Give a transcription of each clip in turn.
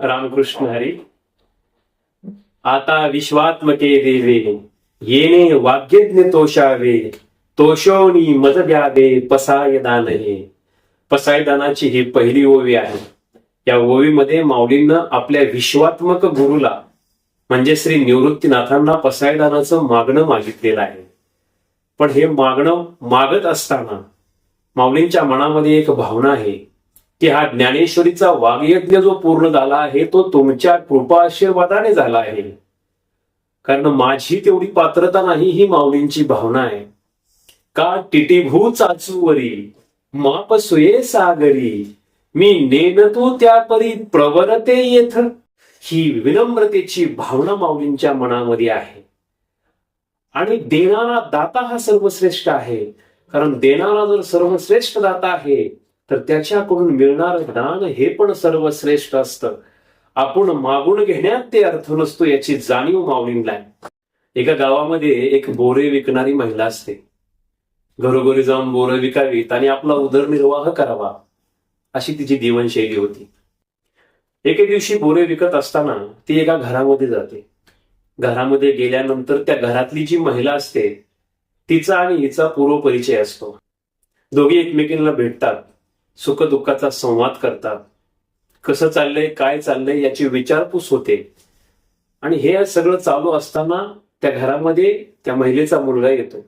रामकृष्ण हरी। आता विश्वात्मके देवे येणे वाग्यज्ञ तोषावे तोषोनी मद द्यावे पसायदानहे। पसायदानाची ही पहिली ओवी आहे. या ओवीमध्ये माऊलींना आपल्या विश्वात्मक गुरुला म्हणजे श्री निवृत्तीनाथांना पसायदानाचं मागणं मागितलेलं आहे. पण हे मागणं मागत असताना माऊलींच्या मनामध्ये एक भावना आहे. की हा ज्ञानेश्वरीचा वाग्यज्ञ जो पूर्ण झाला आहे तो तुमच्या कृपा आशीर्वादाने झाला आहे. कारण माझी तेवढी पात्रता नाही ही माऊलींची भावना आहे. का टिटीभू चाचूवरी माप सुये सागरी मी नेनतो त्या परी प्रवरते येथ. ही विनम्रतेची भावना माऊलींच्या मनामध्ये आहे. आणि देणारा दाता हा सर्वश्रेष्ठ आहे. कारण देणारा जर सर्वश्रेष्ठ दाता आहे तर त्याच्याकडून मिळणार दान हे पण सर्वश्रेष्ठ असतं. आपण मागून घेण्यात ते अर्थ नसतो याची जाणीव माऊलींना आहे. एका गावामध्ये एक बोरे विकणारी महिला असते. घरोघरी जाऊन बोरं विकावीत आणि आपला उदरनिर्वाह करावा अशी तिची जीवनशैली होती. एके दिवशी बोरे विकत असताना ती एका घरामध्ये जाते. घरामध्ये गेल्यानंतर त्या घरातली जी महिला असते तिचा आणि हिचा पूर्व परिचय असतो. दोघी एकमेकींना भेटतात. सुखदुःखाचा संवाद करतात. कसं चाललंय काय चाललंय याची विचारपूस होते. आणि हे सगळं चालू असताना त्या घरामध्ये त्या महिलेचा मुलगा येतो.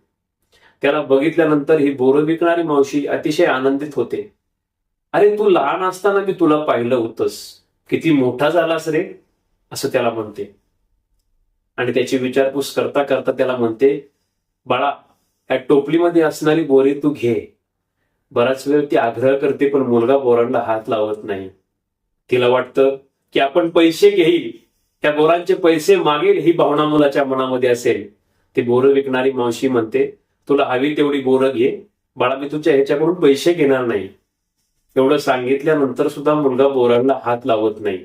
त्याला बघितल्यानंतर ही बोरं विकणारी मावशी अतिशय आनंदित होते. अरे तू लहान असताना मी तुला पाहिलं होतंस. किती मोठा झालास रे असं त्याला म्हणते. आणि त्याची विचारपूस करता करता त्याला म्हणते बाळा या टोपलीमध्ये असणारी बोरी तू घे. बराच वेळ ती आग्रह करते पण मुलगा बोरांना हात लावत नाही. तिला वाटतं की आपण पैसे घेईल. त्या बोरांचे पैसे मागेल ही भावना मुलाच्या मनामध्ये असेल. ती बोरं विकणारी मावशी म्हणते तुला हवी तेवढी बोरं घे. बाळा मी तुझ्या ह्याच्याकडून पैसे घेणार नाही. एवढं सांगितल्यानंतर सुद्धा मुलगा बोरांना हात लावत नाही.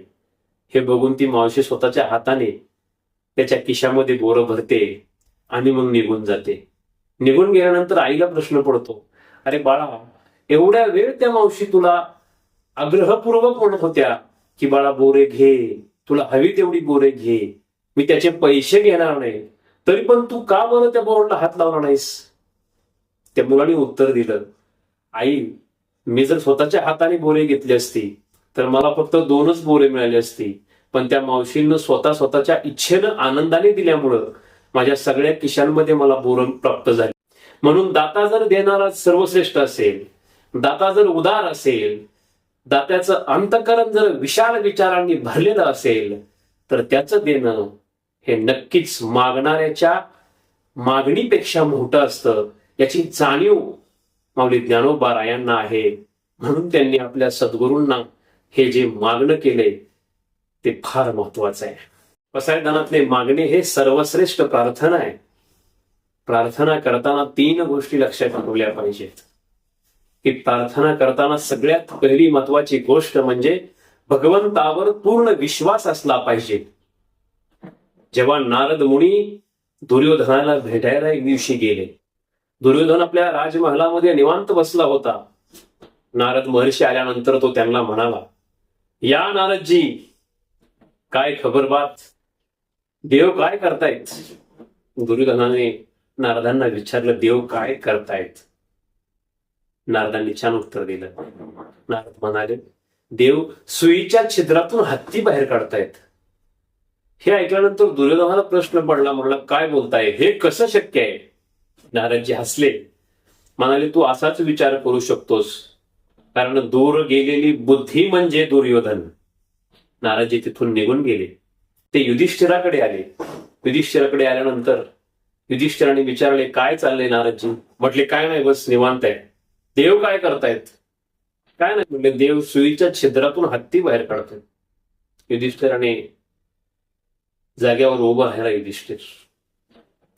हे बघून ती मावशी स्वतःच्या हाताने त्याच्या खिशामध्ये बोरं भरते आणि मग निघून जाते. निघून गेल्यानंतर आईला प्रश्न पडतो अरे बाळा एवढ्या वेळ त्या मावशी तुला आग्रहपूर्वक म्हणत होत्या की बाळा बोरे घे. तुला हवी तेवढी बोरे घे. मी त्याचे पैसे घेणार नाही. तरी पण तू का बरं त्या बोरला हात लावला नाहीस? त्या मुलाने उत्तर दिलं आई मी जर स्वतःच्या हाताने बोरे घेतली असती तर मला फक्त दोनच बोरे मिळाली असती. पण त्या मावशीनं स्वतः स्वतःच्या इच्छेनं आनंदाने दिल्यामुळं माझ्या सगळ्या किशांमध्ये मला बोरं प्राप्त झाली. म्हणून दाता जर देणारा सर्वश्रेष्ठ असेल दाता जर उदार असेल दात्याचं अंतकरण जर विशाल विचारांनी भरलेलं असेल तर त्याचं देणं हे नक्कीच मागणाऱ्याच्या मागणीपेक्षा मोठं असतं. याची जाणीव माऊली ज्ञानोबा रायांना आहे. म्हणून त्यांनी आपल्या सद्गुरूंना हे जे मागणं केले ते फार महत्वाचं आहे. पसायदानातले मागणे हे सर्वश्रेष्ठ प्रार्थना आहे. प्रार्थना करताना तीन गोष्टी लक्षात ठेवल्या पाहिजेत. की प्रार्थना करताना सगळ्यात पहिली महत्वाची गोष्ट म्हणजे भगवंतावर पूर्ण विश्वास असला पाहिजे. जेव्हा नारद मुनी दुर्योधनाला भेटायला एक दिवशी गेले. दुर्योधन आपल्या राजमहलामध्ये निवांत बसला होता. नारद महर्षी आल्यानंतर तो त्यांना म्हणाला या नारदजी काय खबर बात? देव काय करतायत? दुर्योधनाने नारदांना विचारलं देव काय करतायत? नारदांनी छान उत्तर दिलं. नारद म्हणाले देव सुईच्या छिद्रातून हत्ती बाहेर काढतायत. हे ऐकल्यानंतर दुर्योधनाला प्रश्न पडला म्हणला काय बोलताय? हे कसं शक्य आहे? नारदजी हसले. म्हणाले तू असाच विचार करू शकतोस. कारण दूर गेलेली बुद्धी म्हणजे दुर्योधन. नारदजी तिथून निघून गेले. ते युधिष्ठिराकडे आले. युधिष्ठिराकडे आल्यानंतर युधिष्ठिराने विचारले काय चाललंय नारदजी? म्हटले काय नाही बस निवांत आहे. देव काय करतायत? काय नाही म्हणजे देव सुईच्या छिद्रातून हत्ती बाहेर काढतोय. युधिष्ठिराने जाग्यावर उभा राहिला युधिष्ठिर.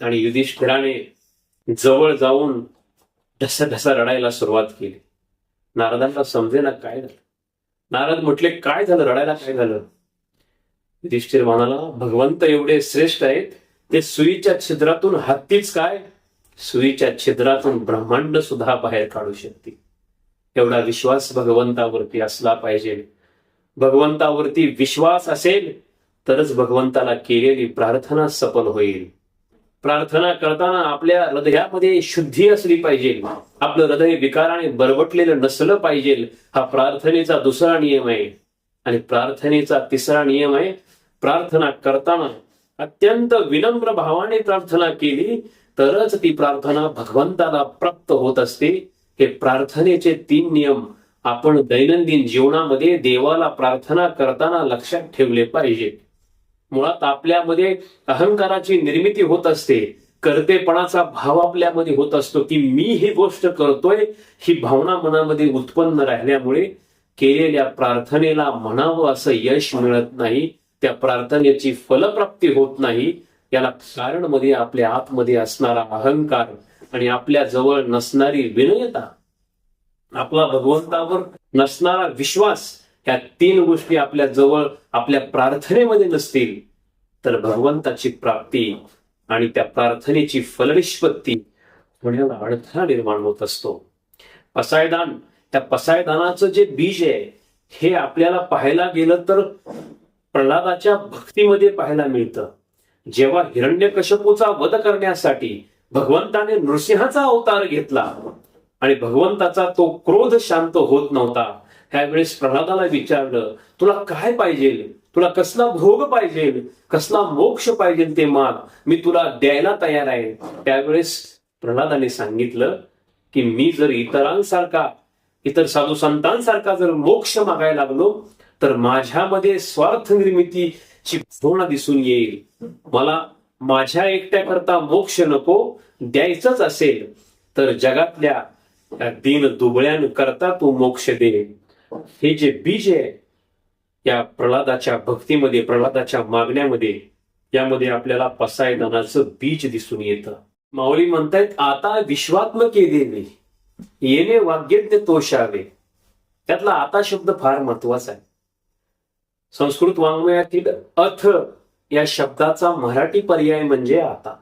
आणि युधिष्ठिराने जवळ जाऊन ढसा ढसा रडायला सुरुवात केली. नारदांना समजे ना काय झालं? नारद म्हटले काय झालं? रडायला काय झालं? युधिष्ठिर म्हणाला भगवंत एवढे श्रेष्ठ आहेत ते सुईच्या छिद्रातून हत्तीच काय सुईच्या छिद्रातून ब्रह्मांड सुद्धा बाहेर काढू शकते. एवढा विश्वास भगवंतावरती असला पाहिजे. भगवंतावरती विश्वास असेल तरच भगवंताला केलेली प्रार्थना सफल होईल. प्रार्थना करताना आपल्या हृदयामध्ये शुद्धी असली पाहिजे. आपलं हृदय विकाराने बरबटलेलं नसलं पाहिजे. हा प्रार्थनेचा दुसरा नियम आहे. आणि प्रार्थनेचा तिसरा नियम आहे प्रार्थना करताना अत्यंत विनम्र भावाने प्रार्थना केली तरच ती प्रार्थना भगवंताला प्राप्त होत असते. हे प्रार्थनेचे तीन नियम आपण दैनंदिन जीवनामध्ये देवाला प्रार्थना करताना लक्षात ठेवले पाहिजे मुळात आपल्यामध्ये अहंकाराची निर्मिती होत असते. कर्तेपणाचा भाव आपल्यामध्ये होत असतो की मी ही गोष्ट करतोय ही भावना मनामध्ये उत्पन्न राहिल्यामुळे केलेल्या प्रार्थनेला म्हणावं असं यश मिळत नाही. त्या प्रार्थनेची फलप्राप्ती होत नाही. याला कारण मध्ये आपल्या आतमध्ये असणारा अहंकार आणि आपल्या जवळ नसणारी विनयता आपला भगवंतावर नसणारा विश्वास ह्या तीन गोष्टी आपल्या जवळ आपल्या प्रार्थनेमध्ये नसतील तर भगवंताची प्राप्ती आणि त्या प्रार्थनेची फलनिष्पत्ती होण्याला अडथळा निर्माण होत असतो. पसायदान त्या पसायदानाचं जे बीज आहे हे आपल्याला पाहायला गेलं तर प्रल्हादाच्या भक्तीमध्ये पाहायला मिळतं. जेव्हा हिरण्यकशपूचा वध करण्यासाठी भगवंताने नृसिंहाचा अवतार घेतला आणि भगवंताचा तो क्रोध शांत होत नव्हता त्यावेळेस प्रल्हादाला विचारलं तुला काय पाहिजे? तुला कसला भोग पाहिजे? कसला मोक्ष पाहिजे ते माग? मी तुला द्यायला तयार आहे. त्यावेळेस प्रल्हादाने सांगितलं की मी जर इतरांसारखा इतर साधू संतांसारखा जर मोक्ष मागायला लागलो तर माझ्यामध्ये स्वार्थ निर्मिती भावना दिसून येईल. मला माझ्या एकट्याकरता मोक्ष नको द्यायचंच असेल तर जगातल्या दिन दुबळ्यां दुबळ्यांकरता तू मोक्ष दे. हे जे बीज आहे या प्रल्हादाच्या भक्तीमध्ये प्रल्हादाच्या मागण्यामध्ये यामध्ये आपल्याला पसायदानाचं बीज दिसून येतं. माऊली म्हणतायत आता विश्वात्मक येणे वाग्यज्ञ तोषावे. त्यातला आता शब्द फार महत्त्वाचा आहे. संस्कृत वाङ्मयातील अथ या शब्दाचा मराठी पर्याय म्हणजे आता.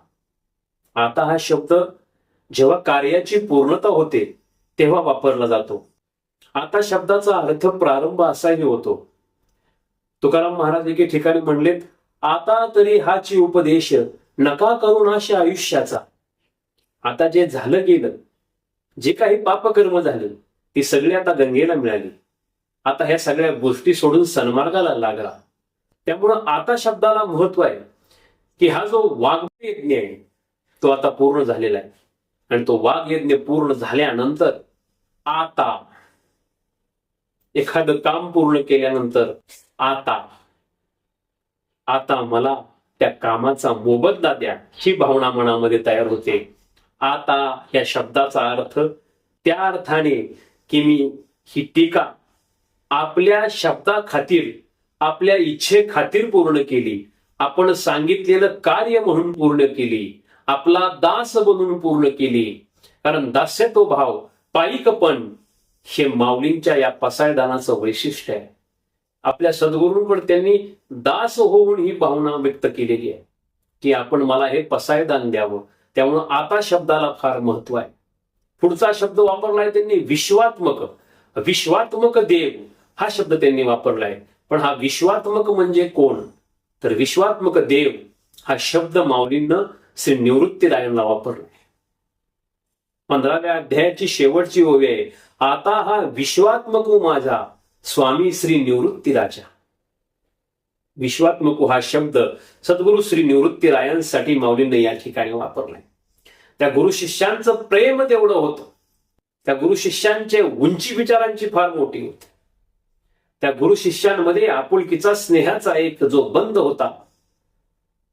आता हा शब्द जेव्हा कार्याची पूर्णता होते तेव्हा वापरला जातो. आता शब्दाचा अर्थ प्रारंभ असाही होतो. तुकाराम महाराज एके ठिकाणी म्हणलेत आता तरी हाची उपदेश नका करू अशा आयुष्याचा. आता जे झालं गेलं जे काही पापकर्म झाले ती सगळी आता गंगेला मिळाली. आता ह्या सगळ्या गोष्टी सोडून सन्मार्गाला लागला. त्यामुळं आता शब्दाला महत्त्व आहे की हा जो वाग्यज्ञ आहे तो आता पूर्ण झालेला आहे. आणि तो वाघयज्ञ पूर्ण झाल्यानंतर आता एखादं काम पूर्ण केल्यानंतर आता आता मला त्या कामाचा मोबदला द्या ही भावना मनामध्ये तयार होते. आता या शब्दाचा अर्थ त्या अर्थाने की मी ही टीका आपल्या शब्दा खातीर आपल्या इच्छे खातीर पूर्ण केली. आपण सांगितलेलं कार्य म्हणून पूर्ण केली. आपला दास बनून पूर्ण केली. कारण दास्य तो भाव पायिकपण हे माऊलींच्या या पसायदानाचं वैशिष्ट्य आहे. आपल्या सद्गुरूंवर त्यांनी दास होऊन ही भावना व्यक्त केलेली आहे. की आपण मला हे पसायदान द्यावं. त्यामुळं आता शब्दाला फार महत्त्व आहे. पुढचा शब्द वापरलाय त्यांनी विश्वात्मक. विश्वात्मक देव. हा शब्द त्यांनी वापरलाय. पण हा विश्वात्मक म्हणजे कोण? तर विश्वात्मक देव हा शब्द माऊलींना श्री निवृत्तीरायांना वापरलाय. पंधराव्या अध्यायाची शेवटची ओवी आहे. आता हा विश्वात्मक माझा स्वामी श्री निवृत्तीराजा. विश्वात्मक हा शब्द सद्गुरु श्री निवृत्तीरायांसाठी माऊलींनी या ठिकाणी वापरलाय. त्या गुरु शिष्यांचं प्रेम तेवढं होतं. त्या गुरु शिष्यांचे उंची विचारांची फार मोठी होती. त्या गुरु शिष्यांमध्ये आपुलकीचा स्नेहाचा एक जो बंद होता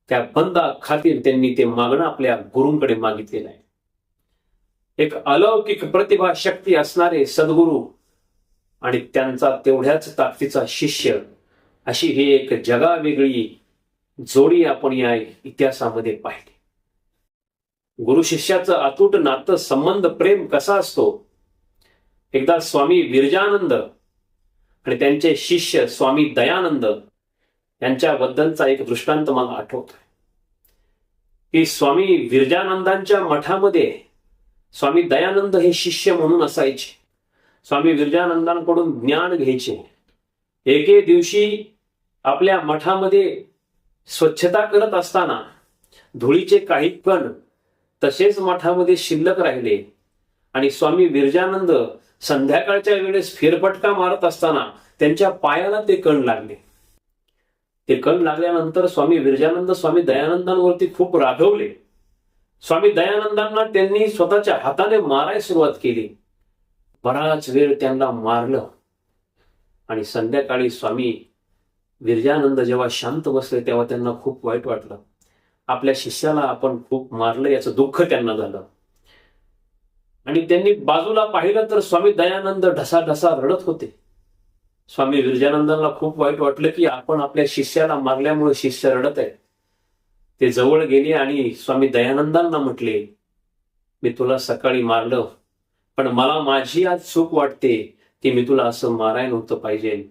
त्या बंदा खातीर त्यांनी ते मागणं आपल्या गुरूंकडे मागितलेलं आहे. एक अलौकिक प्रतिभा शक्ती असणारे सद्गुरू आणि त्यांचा तेवढ्याच ताकदीचा शिष्य अशी ही एक जगावेगळी जोडी आपण या इतिहासामध्ये पाहिली. गुरु शिष्याचं अतूट नातं संबंध प्रेम कसा असतो? एकदा स्वामी विरजानंद आणि त्यांचे शिष्य स्वामी दयानंद यांच्याबद्दलचा एक दृष्टांत मला आठवतोय. की स्वामी विरजानंदांच्या मठामध्ये स्वामी दयानंद हे शिष्य म्हणून असायचे. स्वामी विरजानंदांकडून ज्ञान घ्यायचे. एके दिवशी आपल्या मठामध्ये स्वच्छता करत असताना धुळीचे काही कण तसेच मठामध्ये शिल्लक राहिले आणि स्वामी विरजानंद संध्याकाळच्या वेळेस फेरफटका मारत असताना त्यांच्या पायाला ते कण लागले. ते कण लागल्यानंतर स्वामी विरजानंद स्वामी दयानंदांवरती खूप रागवले. स्वामी दयानंदांना त्यांनी स्वतःच्या हाताने मारायला सुरुवात केली. बराच वेळ त्यांना मारलं. आणि संध्याकाळी स्वामी विरजानंद जेव्हा शांत बसले तेव्हा त्यांना खूप वाईट वाटलं. आपल्या शिष्याला आपण खूप मारलं याचं दुःख त्यांना झालं. आणि त्यांनी बाजूला पाहिलं तर स्वामी दयानंद ढसा ढसा रडत होते. स्वामी विरजानंदांना खूप वाईट वाटलं की आपण आपल्या शिष्याला मारल्यामुळे शिष्य रडत आहे ते जवळ गेले आणि स्वामी दयानंदांना म्हटले मी तुला सकाळी मारलं पण मला माझी आज चूक वाटते की मी तुला असं मारायला नव्हतं पाहिजे.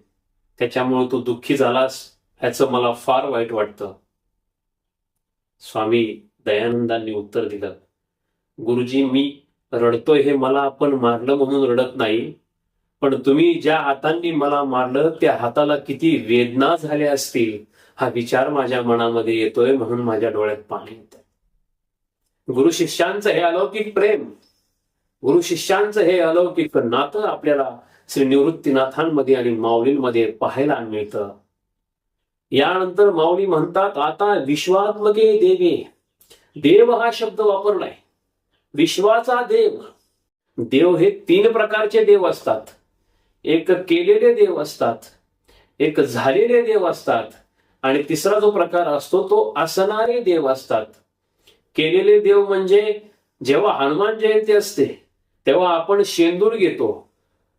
त्याच्यामुळे तू दुःखी झालास ह्याचं मला फार वाईट वाटतं. स्वामी दयानंदांनी उत्तर दिलं गुरुजी मी रडतोय हे मला आपण मारलं म्हणून रडत नाही. पण तुम्ही ज्या हातांनी मला मारलं त्या हाताला किती वेदना झाल्या असतील हा विचार माझ्या मनामध्ये येतोय म्हणून माझ्या डोळ्यात पाणी येत गुरु शिष्यांचं हे अलौकिक प्रेम. गुरु शिष्यांचं हे अलौकिक नातं आपल्याला श्री निवृत्तीनाथांमध्ये आणि माऊलींमध्ये पाहायला मिळतं. यानंतर माऊली म्हणतात आता विश्वात्मके देवे देव हा शब्द वापरलाय. विश्वाचा देव. देव हे तीन प्रकारचे देव असतात. एक केलेले देव असतात. एक झालेले देव असतात. आणि तिसरा जो प्रकार असतो तो असणारे देव असतात. केलेले देव म्हणजे जेव्हा हनुमान जयंती असते तेव्हा आपण शेंदूर घेतो.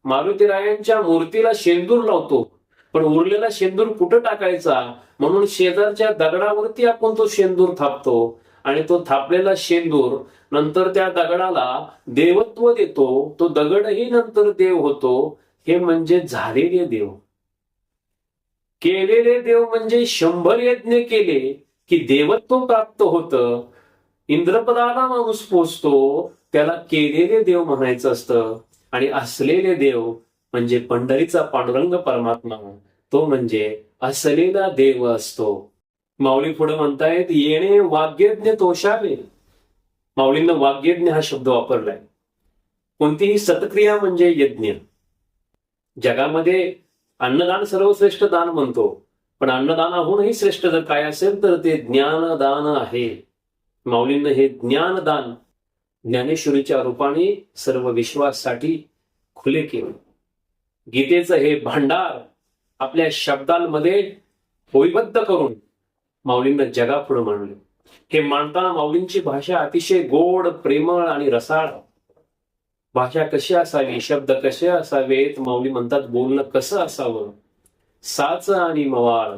मारुतीरायांच्या मूर्तीला शेंदूर लावतो. पण उरलेला शेंदूर कुठं टाकायचा? म्हणून शेजारच्या दगडावरती आपण तो शेंदूर थापतो. आणि तो थापलेला शेंदूर नंतर त्या दगडाला देवत्व देतो. तो दगडही नंतर देव होतो. हे म्हणजे झालेले देव. केलेले देव म्हणजे शंभर यज्ञ केले की देवत्व प्राप्त होतं. इंद्रपदाला माणूस पोचतो. त्याला केलेले देव म्हणायचं असतं. आणि असलेले देव म्हणजे पंढरीचा पांडुरंग परमात्मा. तो म्हणजे असलेला देव असतो. माऊली पुढे म्हणतायत येणे वाग्यज्ञ तोषावे. माऊलींना वाग्यज्ञ हा शब्द वापरलाय. कोणतीही सतक्रिया म्हणजे यज्ञ. जगामध्ये अन्नदान सर्वश्रेष्ठ दान म्हणतो पण अन्नदानाहूनही श्रेष्ठ जर काय असेल तर ते ज्ञानदान आहे. माऊलींना हे ज्ञानदान ज्ञानेश्वरीच्या रूपाने सर्व विश्वासाठी खुले केले. गीतेचं हे भांडार आपल्या शब्दांमध्ये होईबद्ध करून माऊलींना जगापुढे मांडले. हे मांडताना माऊलींची भाषा अतिशय गोड प्रेमळ आणि रसाळ. भाषा कशी असावी शब्द कसे असावेत माऊली म्हणतात बोलणं कसं असावं? साच आणि मवाळ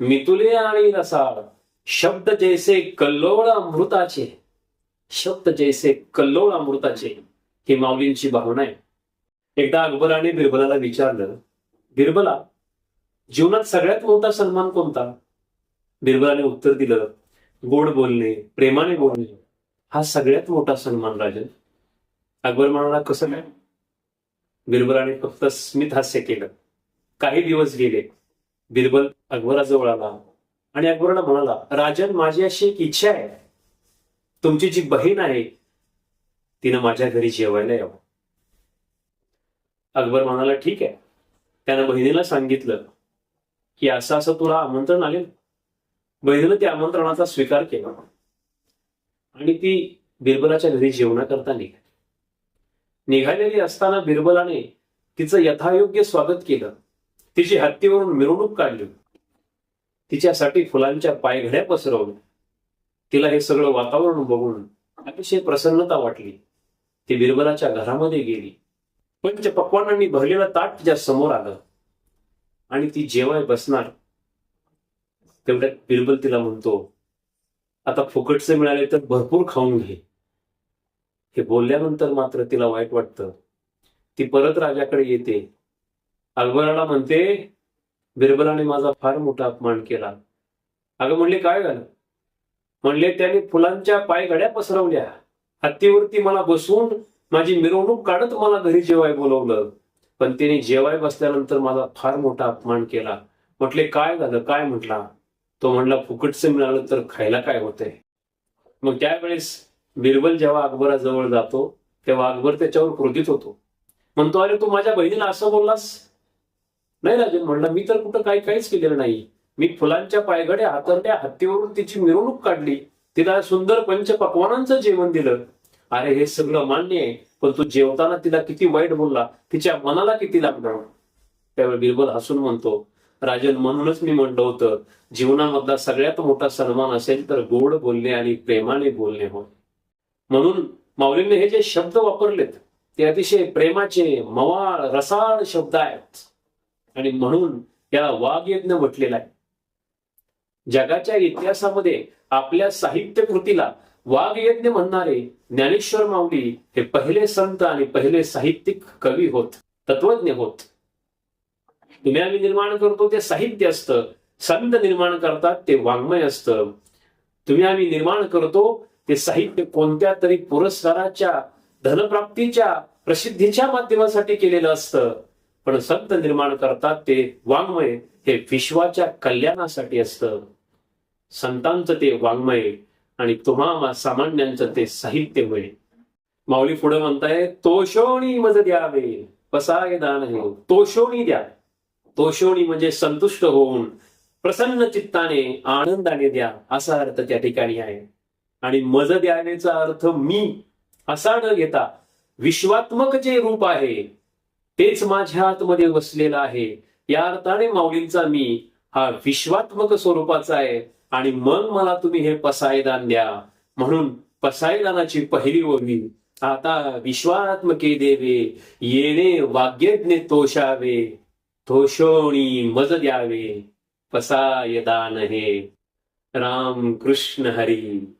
मितुले आणि रसाळ शब्द जैसे कल्लोळ अमृताचे. शब्द जैसे कल्लोळ अमृताचे ही माऊलींची भावना आहे. एकदा अकबराने बिरबलाला विचारलं बिरबला जीवनात सगळ्यात मोठा सन्मान कोणता? बिरबलाने उत्तर दिलं गोड बोलणे प्रेमाने बोलणे हा सगळ्यात मोठा सन्मान राजन. अकबर म्हणाला कसं काय? बिरबलाने फक्त स्मित हास्य केलं. काही दिवस गेले बिरबल अकबराजवळ आला आणि अकबराला म्हणाला राजन माझी अशी एक इच्छा आहे. तुमची जी बहीण आहे तिनं माझ्या घरी जेवायला यावं. अकबर म्हणाला ठीक आहे. त्यानं बहिणीला सांगितलं की असं असं तुला आमंत्रण आले बहिणीनं त्या आमंत्रणाचा स्वीकार केला. आणि ती बिरबलाच्या घरी जेवणाकरता निघाली. निघालेली असताना बिरबलाने तिचं यथायोग्य स्वागत केलं. तिची हत्तीवरून मिरवणूक काढली. तिच्यासाठी फुलांच्या पायघड्या पसरवल्या. तिला हे सगळं वातावरण बघून अतिशय प्रसन्नता वाटली. ती बिरबलाच्या घरामध्ये गेली. पंच पक्वानांनी भरलेलं ताट तिच्या समोर आलं. आणि ती जेवाय बसणार तेवढ्यात बिरबल तिला म्हणतो आता फुकटचे मिळाले तर भरपूर खाऊन घे. हे बोलल्यानंतर मात्र तिला वाईट वाटतं. ती परत राजाकडे येते. अकबराला म्हणते बिरबलाने माझा फार मोठा अपमान केला. अगं म्हणले काय झालं? म्हणले त्याने फुलांच्या पायघड्या पसरवल्या. हत्तीवरती मला बसवून माझी मिरवणूक काढत मला घरी जेवाय बोलवलं. पण त्याने जेवाय बसल्यानंतर माझा फार मोठा अपमान केला. म्हटले काय झालं? काय म्हटला? तो म्हणला फुकटचं मिळालं तर खायला काय होते मग त्यावेळेस बिरबल जेव्हा अकबराजवळ जातो तेव्हा अकबर त्याच्यावर क्रोधित होतो. म्हणतो अरे तू माझ्या बहिणीला असं बोललास? नाही राजन म्हणला मी तर कुठं काही काहीच केलेलं नाही. मी फुलांच्या पायघड्या हातरल्या हत्तीवरून तिची मिरवणूक काढली. तिला सुंदर पंच पकवानांचं जेवण दिलं. अरे हे सगळं मान्य आहे पण तू जेवताना तिला किती वाईट बोलला तिच्या मनाला किती लागणार? त्यावेळी बिरबल हसून म्हणतो राजन म्हणूनच मी म्हणलं होतं जीवनामधला सगळ्यात मोठा सन्मान असेल तर गोड बोलणे आणि प्रेमाने बोलणे होय. म्हणून माऊलींनी हे जे शब्द वापरलेत ते अतिशय प्रेमाचे मवाळ रसाळ शब्द आहेत. आणि म्हणून याला वाघयज्ञ म्हटलेला आहे. जगाच्या इतिहासामध्ये आपल्या साहित्य कृतीला वाघयज्ञ म्हणणारे ज्ञानेश्वर माऊली हे पहिले संत आणि पहिले साहित्यिक कवी होत तत्वज्ञ होत. तुम्ही आम्ही निर्माण करतो ते साहित्य असतं. संत निर्माण करतात ते वाङ्मय असतं. तुम्ही आम्ही निर्माण करतो ते साहित्य कोणत्या तरी पुरस्काराच्या धनप्राप्तीच्या प्रसिद्धीच्या माध्यमासाठी केलेलं असतं. पण संत निर्माण करतात ते वाङ्मय हे विश्वाच्या कल्याणासाठी असतं. संतांचं ते वाङ्मय आणि तुम्हा सामान्यांचं ते साहित्यमय. माऊली पुढे म्हणताय तोषोणी मज द्यावे पसाय दान हे. तोषोणी द्या. तोषोणी म्हणजे संतुष्ट होऊन प्रसन्न चित्ताने आनंदाने द्या असा अर्थ त्या ठिकाणी आहे. आणि मज द्यावेचा अर्थ मी असा न घेता विश्वात्मक जे रूप आहे तेच माझ्या आतमध्ये वसलेलं आहे. या अर्थाने माऊलींचा मी हा विश्वात्मक स्वरूपाचा आहे आणि मग मला तुम्ही हे पसायदान द्या. म्हणून पसायदानाची पहिली ओवी आता विश्वात्मके देवे येणे वाग्यज्ञ तोषावे. तोषोणी मज द्यावे पसायदान हे. राम कृष्ण हरी.